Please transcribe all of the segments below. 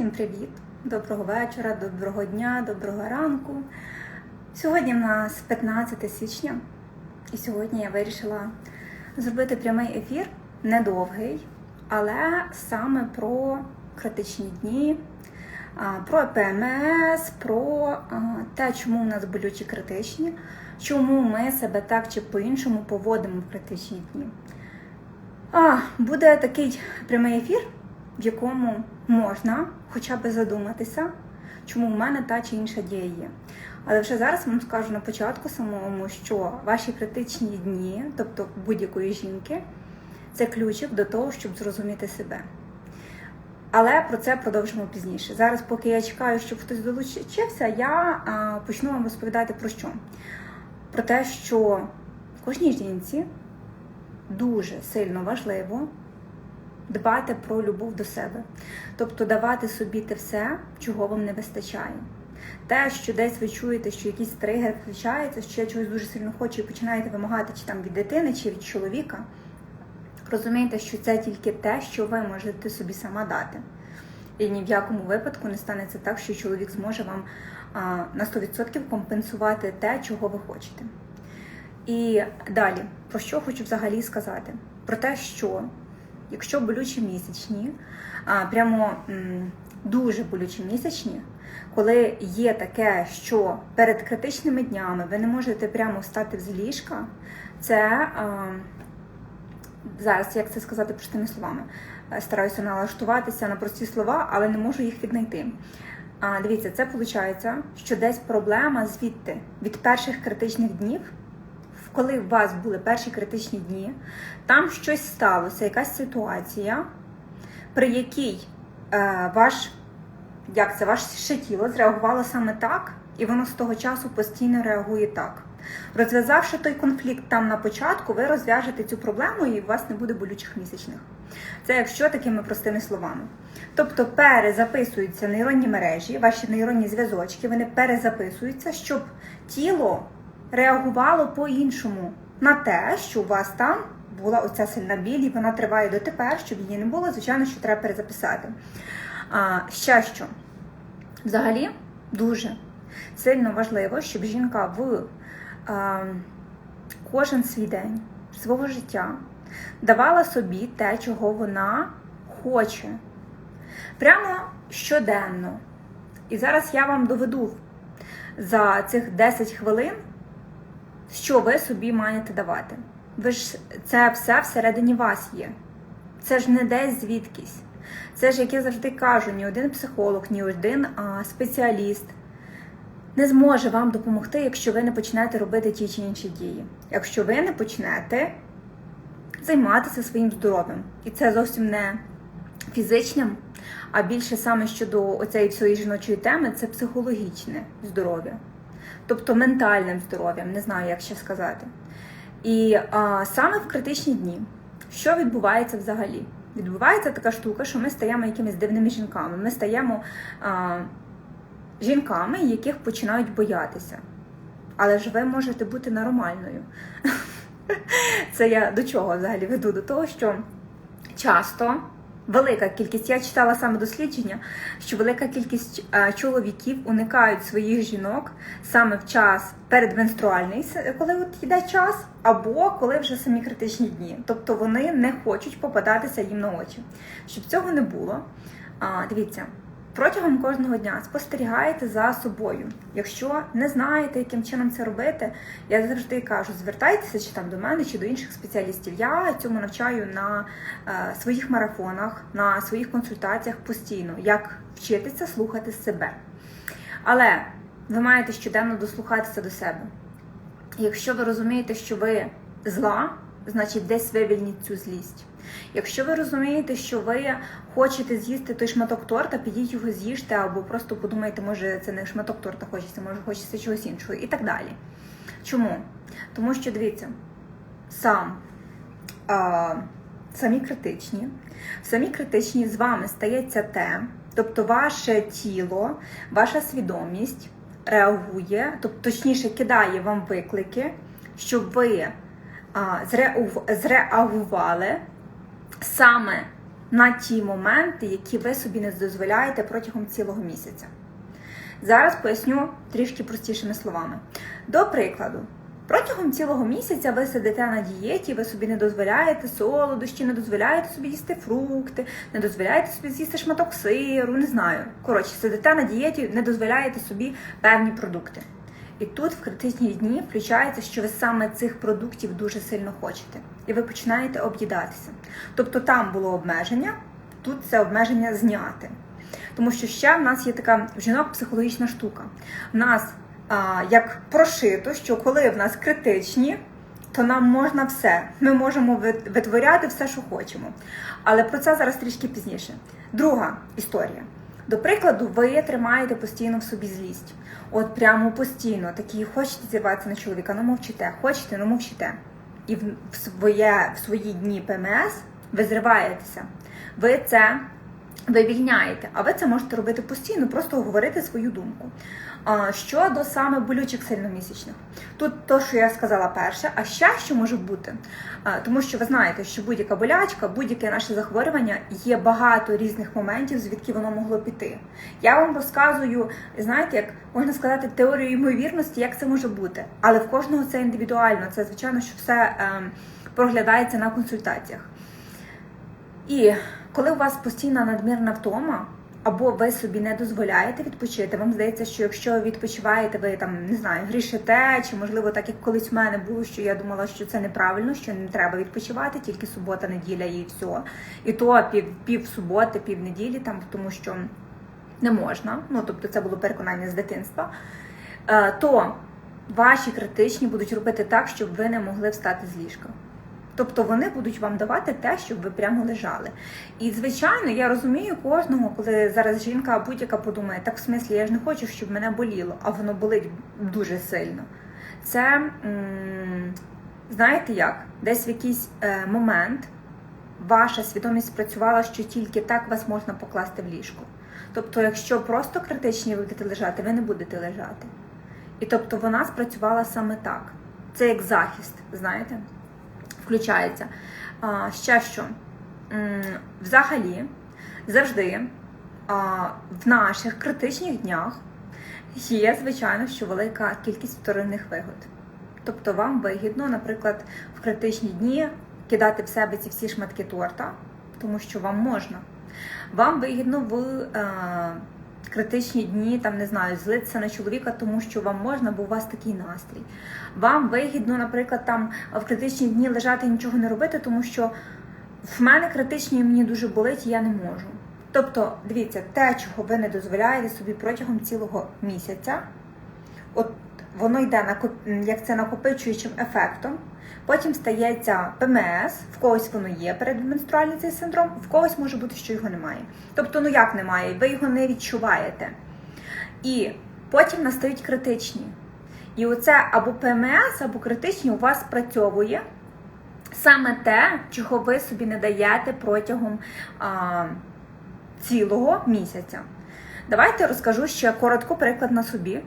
Всім привіт! Доброго вечора, доброго дня, доброго ранку. Сьогодні в нас 15 січня, і сьогодні я вирішила зробити прямий ефір, недовгий, але саме про критичні дні, про ПМС, про те, чому у нас болючі критичні, чому ми себе так чи по-іншому поводимо в критичні дні. А, буде такий прямий ефір, в якому можна хоча б задуматися, чому в мене та чи інша дія є. Але вже зараз вам скажу на початку самому, що ваші критичні дні, тобто будь-якої жінки, це ключик до того, щоб зрозуміти себе. Але про це продовжимо пізніше. Зараз, поки я чекаю, щоб хтось долучився, я а, почну вам розповідати про що? Про те, що кожній жінці дуже сильно важливо дбати про любов до себе, тобто давати собі те все, чого вам не вистачає. Те, що десь ви чуєте, що якийсь тригер включається, що я чогось дуже сильно хочу і починаєте вимагати чи там від дитини, чи від чоловіка, розумієте, що це тільки те, що ви можете собі сама дати. І ні в якому випадку не станеться так, що чоловік зможе вам на 100% компенсувати те, чого ви хочете. І далі, про що хочу взагалі сказати? Про те, що якщо болючі місячні, прямо дуже болючі місячні, коли є таке, що перед критичними днями ви не можете прямо встати з ліжка, це зараз, як це сказати простими словами, Е, стараюся налаштуватися на прості слова, але не можу їх віднайти. А, Дивіться, це виходить, що десь проблема звідти від перших критичних днів коли у вас були перші критичні дні, там щось сталося, якась ситуація, при якій е, ваш, як це, ваше тіло зреагувало саме так, і воно з того часу постійно реагує так. Розв'язавши той конфлікт там на початку, ви розв'яжете цю проблему і у вас не буде болючих місячних. Це якщо такими простими словами. Тобто перезаписуються нейронні мережі, ваші нейронні зв'язочки, вони перезаписуються, щоб тіло реагувало по-іншому на те, що у вас там була оця сильна біль, і вона триває дотепер, щоб її не було, звичайно, що треба перезаписати. А, Ще що? Взагалі, дуже сильно важливо, щоб жінка в а, кожен свій день свого життя давала собі те, чого вона хоче. Прямо щоденно. І зараз я вам доведу за цих 10 хвилин що ви собі маєте давати. Ви ж це все всередині вас є. Це ж не десь звідкись. Це ж, як я завжди кажу, ні один психолог, ні один а, спеціаліст не зможе вам допомогти, якщо ви не почнете робити ті чи інші дії. Якщо ви не почнете займатися своїм здоров'ям. І це зовсім не фізичним, а більше саме щодо оцеї всієї жіночої теми, це психологічне здоров'я тобто ментальним здоров'ям, не знаю, як ще сказати. І а, саме в критичні дні, що відбувається взагалі? Відбувається така штука, що ми стаємо якимись дивними жінками. Ми стаємо а, жінками, яких починають боятися. Але ж ви можете бути нормальною. Це я до чого взагалі веду? До того, що часто велика кількість, я читала саме дослідження, що велика кількість е, чоловіків уникають своїх жінок саме в час передменструальний, коли от йде час, або коли вже самі критичні дні. Тобто вони не хочуть попадатися їм на очі. Щоб цього не було, дивіться. Протягом кожного дня спостерігаєте за собою. Якщо не знаєте, яким чином це робити, я завжди кажу, звертайтеся чи там до мене, чи до інших спеціалістів. Я цьому навчаю на е, своїх марафонах, на своїх консультаціях постійно, як вчитися слухати себе. Але ви маєте щоденно дослухатися до себе. Якщо ви розумієте, що ви зла, значить десь вивільніть цю злість. Якщо ви розумієте, що ви хочете з'їсти той шматок торта, підіть його з'їжте, або просто подумайте, може це не шматок торта хочеться, може хочеться чогось іншого і так далі. Чому? Тому що дивіться, сам, а, самі критичні, самі критичні з вами стається те, тобто ваше тіло, ваша свідомість реагує, тобто точніше кидає вам виклики, щоб ви зреагували саме на ті моменти, які ви собі не дозволяєте протягом цілого місяця. Зараз поясню трішки простішими словами. До прикладу, протягом цілого місяця ви сидите на дієті, ви собі не дозволяєте солодощі, не дозволяєте собі їсти фрукти, не дозволяєте собі з'їсти шматок сиру, не знаю. Коротше, сидите на дієті, не дозволяєте собі певні продукти. І тут в критичні дні включається, що ви саме цих продуктів дуже сильно хочете, і ви починаєте об'їдатися. Тобто там було обмеження, тут це обмеження зняти. Тому що ще в нас є така в жінок психологічна штука. В нас а, як прошито, що коли в нас критичні, то нам можна все. Ми можемо вит- витворяти все, що хочемо. Але про це зараз трішки пізніше. Друга історія. До прикладу, ви тримаєте постійно в собі злість. От прямо постійно такі хочете зірватися на чоловіка, ну мовчите, хочете, ну мовчите. І в, своє, в свої дні ПМС ви зриваєтеся. Ви це вивільняєте, а ви це можете робити постійно, просто говорити свою думку. Щодо саме болючих сильномісячних, тут то, що я сказала перше, а ще що може бути, тому що ви знаєте, що будь-яка болячка, будь-яке наше захворювання є багато різних моментів, звідки воно могло піти. Я вам розказую, знаєте, як можна сказати, теорію ймовірності, як це може бути, але в кожного це індивідуально. Це звичайно, що все ем, проглядається на консультаціях. І коли у вас постійна надмірна втома, або ви собі не дозволяєте відпочити, вам здається, що якщо відпочиваєте, ви там не знаю, грішите, чи можливо так як колись в мене було, що я думала, що це неправильно, що не треба відпочивати, тільки субота, неділя і все. І то пів, пів суботи, пів неділі, там тому що не можна. Ну тобто це було переконання з дитинства. Е, то ваші критичні будуть робити так, щоб ви не могли встати з ліжка. Тобто вони будуть вам давати те, щоб ви прямо лежали. І звичайно, я розумію кожного, коли зараз жінка будь-яка подумає, так в смислі я ж не хочу, щоб мене боліло, а воно болить дуже сильно. Це знаєте як? Десь в якийсь е, момент ваша свідомість спрацювала, що тільки так вас можна покласти в ліжко. Тобто, якщо просто критичні ви будете лежати, ви не будете лежати. І тобто вона спрацювала саме так. Це як захист, знаєте? Включається. А, ще що? Взагалі, завжди а, в наших критичних днях є, звичайно, що велика кількість вторинних вигод. Тобто вам вигідно, наприклад, в критичні дні кидати в себе ці всі шматки торта, тому що вам можна. Вам вигідно в е, критичні дні, там не знаю, злитися на чоловіка, тому що вам можна, бо у вас такий настрій. Вам вигідно, наприклад, там в критичні дні лежати і нічого не робити, тому що в мене критичні мені дуже болить, і я не можу. Тобто, дивіться, те, чого ви не дозволяєте собі протягом цілого місяця, от воно йде як це накопичуючим ефектом. Потім стається ПМС, в когось воно є передменструальний цей синдром, в когось може бути, що його немає. Тобто, ну як немає, ви його не відчуваєте. І потім настають критичні. І оце або ПМС, або критичні у вас спрацьовує саме те, чого ви собі не даєте протягом а, цілого місяця. Давайте розкажу ще коротко приклад на собі.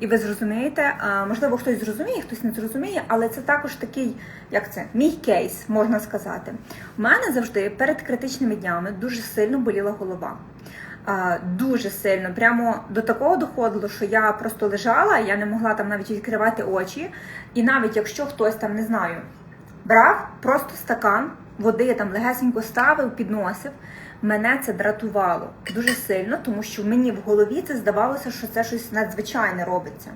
І ви зрозумієте, можливо, хтось зрозуміє, хтось не зрозуміє, але це також такий, як це, мій кейс, можна сказати. У мене завжди перед критичними днями дуже сильно боліла голова. Дуже сильно, прямо до такого доходило, що я просто лежала, я не могла там навіть відкривати очі. І навіть якщо хтось там не знаю, брав просто стакан води, там легесенько ставив, підносив, мене це дратувало дуже сильно, тому що мені в голові це здавалося, що це щось надзвичайне робиться.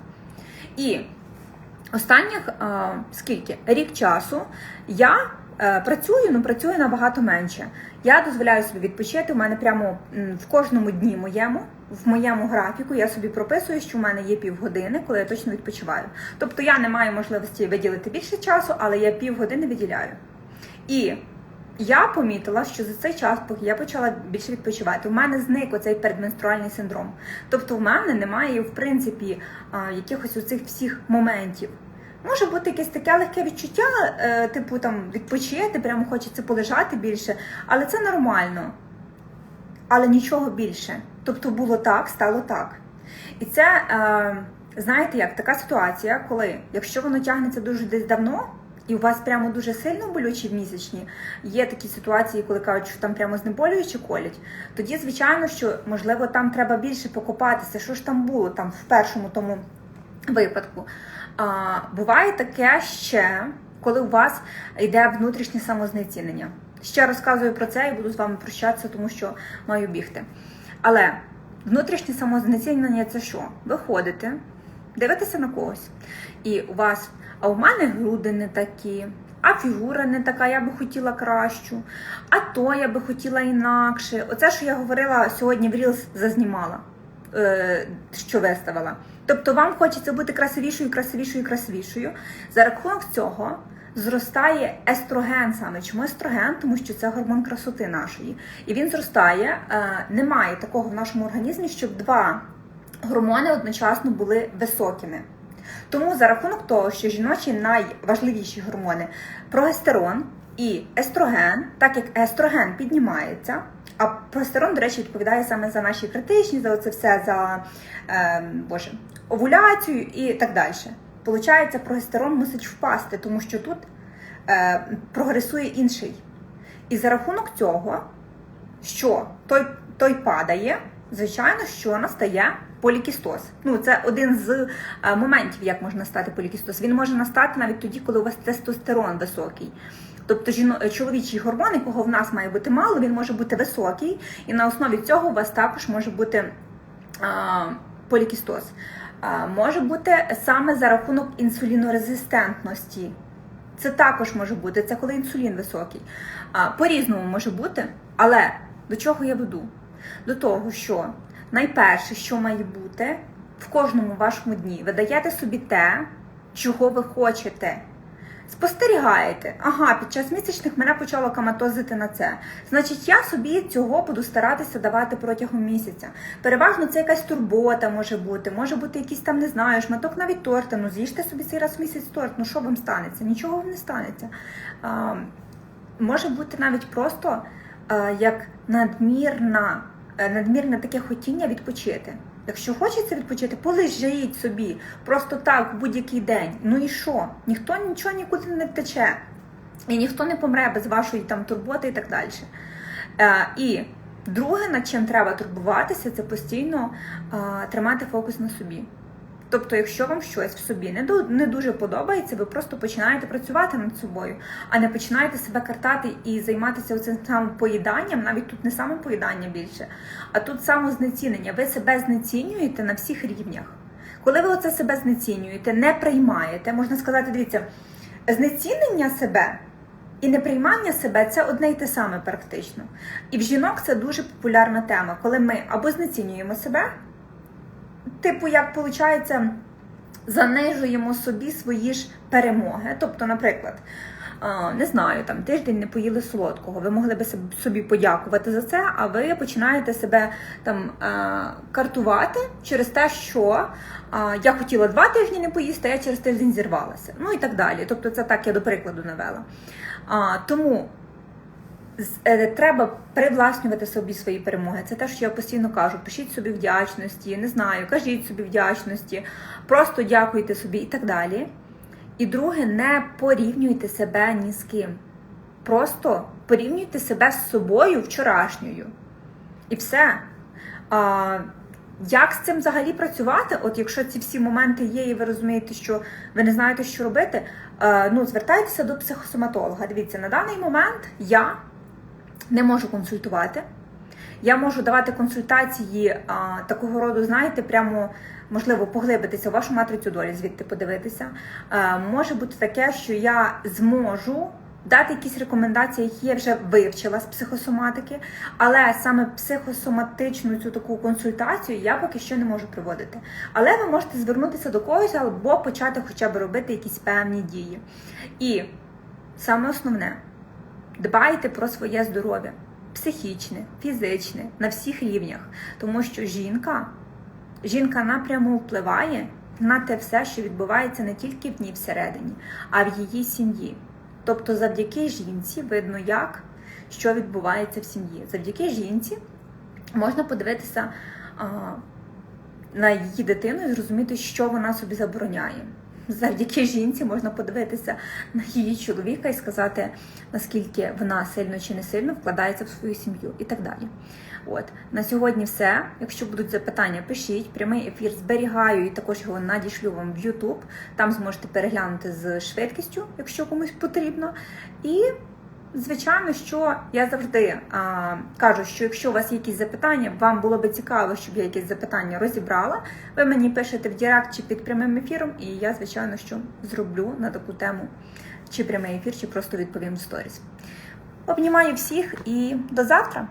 І останніх а, скільки рік часу я е, працюю, ну працюю набагато менше. Я дозволяю собі відпочити. У мене прямо в кожному дні моєму, в моєму графіку, я собі прописую, що в мене є півгодини, коли я точно відпочиваю. Тобто я не маю можливості виділити більше часу, але я півгодини виділяю. І я помітила, що за цей час, поки я почала більше відпочивати, у мене зник оцей передменструальний синдром. Тобто, в мене немає, в принципі, а, якихось оцих всіх моментів. Може бути якесь таке легке відчуття, е, типу там відпочити, прямо хочеться полежати більше, але це нормально. Але нічого більше. Тобто було так, стало так. І це, е, знаєте, як така ситуація, коли, якщо воно тягнеться дуже десь давно, і у вас прямо дуже сильно болючі в місячні, є такі ситуації, коли кажуть, що там прямо знеболюючи колять, тоді, звичайно, що можливо там треба більше покопатися, що ж там було там в першому тому випадку. А, Буває таке ще, коли у вас йде внутрішнє самознецінення. Ще розказую про це і буду з вами прощатися, тому що маю бігти. Але внутрішнє самознецінення це що? Ви ходите, дивитеся на когось, і у вас, а у мене груди не такі, а фігура не така, я би хотіла кращу, а то я би хотіла інакше. Оце, що я говорила сьогодні в Reels зазнімала, е, що виставила. Тобто вам хочеться бути красивішою, красивішою, красивішою. За рахунок цього зростає естроген саме. Чому естроген? Тому що це гормон красоти нашої. І він зростає. Е, немає такого в нашому організмі, щоб два гормони одночасно були високими. Тому за рахунок того, що жіночі найважливіші гормони прогестерон і естроген, так як естроген піднімається, а прогестерон, до речі, відповідає саме за наші критичні, за це все за е, боже, овуляцію і так далі. Получається, прогестерон мусить впасти, тому що тут е, прогресує інший. І за рахунок цього, що той, той падає, звичайно, що настає полікістоз. Ну, це один з е, моментів, як можна стати полікістоз. Він може настати навіть тоді, коли у вас тестостерон високий. Тобто жіно, чоловічий гормон, якого в нас має бути мало, він може бути високий, і на основі цього у вас також може бути полікістоз. Може бути саме за рахунок інсулінорезистентності. Це також може бути, це коли інсулін високий. По-різному може бути, але до чого я веду? До того, що найперше, що має бути в кожному вашому дні, ви даєте собі те, чого ви хочете. Спостерігаєте, ага, під час місячних мене почало каматозити на це. Значить, я собі цього буду старатися давати протягом місяця. Переважно це якась турбота може бути, може бути якийсь там, не знаю, шматок навіть торта. Ну з'їжте собі цей раз в місяць торт, ну що вам станеться? Нічого вам не станеться. А, Може бути навіть просто як надмірна, е, надмірне таке хотіння відпочити. Якщо хочеться відпочити, полежіть собі просто так в будь-який день. Ну і що? Ніхто нічого нікуди не втече. І ніхто не помре без вашої там турботи і так далі. Е, і друге, над чим треба турбуватися, це постійно тримати фокус на собі. Тобто, якщо вам щось в собі не дуже подобається, ви просто починаєте працювати над собою, а не починаєте себе картати і займатися цим самим поїданням, навіть тут не саме поїдання більше, а тут самознецінення. Ви себе знецінюєте на всіх рівнях. Коли ви оце себе знецінюєте, не приймаєте, можна сказати, дивіться, знецінення себе. І неприймання себе це одне й те саме практично. І в жінок це дуже популярна тема, коли ми або знецінюємо себе, типу, як виходить, занижуємо собі свої ж перемоги. Тобто, наприклад, не знаю, там тиждень не поїли солодкого, ви могли би собі подякувати за це, а ви починаєте себе там картувати через те, що я хотіла два тижні не поїсти, а я через тиждень зірвалася. Ну і так далі. Тобто, це так я до прикладу навела. Тому треба привласнювати собі свої перемоги. Це те, що я постійно кажу. Пишіть собі вдячності, не знаю, кажіть собі вдячності, просто дякуйте собі і так далі. І друге, не порівнюйте себе ні з ким. Просто порівнюйте себе з собою вчорашньою. І все. А, Як з цим взагалі працювати? От якщо ці всі моменти є, і ви розумієте, що ви не знаєте, що робити, а, ну звертайтеся до психосоматолога. Дивіться, на даний момент я не можу консультувати. Я можу давати консультації а, такого роду, знаєте, прямо можливо поглибитися в вашу матрицю долі, звідти подивитися. А, може бути таке, що я зможу дати якісь рекомендації, які я вже вивчила з психосоматики, але саме психосоматичну цю таку консультацію я поки що не можу проводити. Але ви можете звернутися до когось або почати хоча б робити якісь певні дії. І саме основне. Дбайте про своє здоров'я, психічне, фізичне, на всіх рівнях. Тому що жінка, жінка напряму впливає на те все, що відбувається не тільки в ній всередині, а в її сім'ї. Тобто, завдяки жінці видно, як що відбувається в сім'ї. Завдяки жінці можна подивитися а, на її дитину і зрозуміти, що вона собі забороняє. Завдяки жінці можна подивитися на її чоловіка і сказати, наскільки вона сильно чи не сильно вкладається в свою сім'ю і так далі. От на сьогодні все. Якщо будуть запитання, пишіть. Прямий ефір зберігаю і також його надішлю вам в YouTube. Там зможете переглянути з швидкістю, якщо комусь потрібно. І Звичайно, що я завжди а, кажу, що якщо у вас є якісь запитання, вам було би цікаво, щоб я якісь запитання розібрала. Ви мені пишете в Директ чи під прямим ефіром, і я, звичайно, що зроблю на таку тему чи прямий ефір, чи просто відповім в сторіс. Обнімаю всіх і до завтра!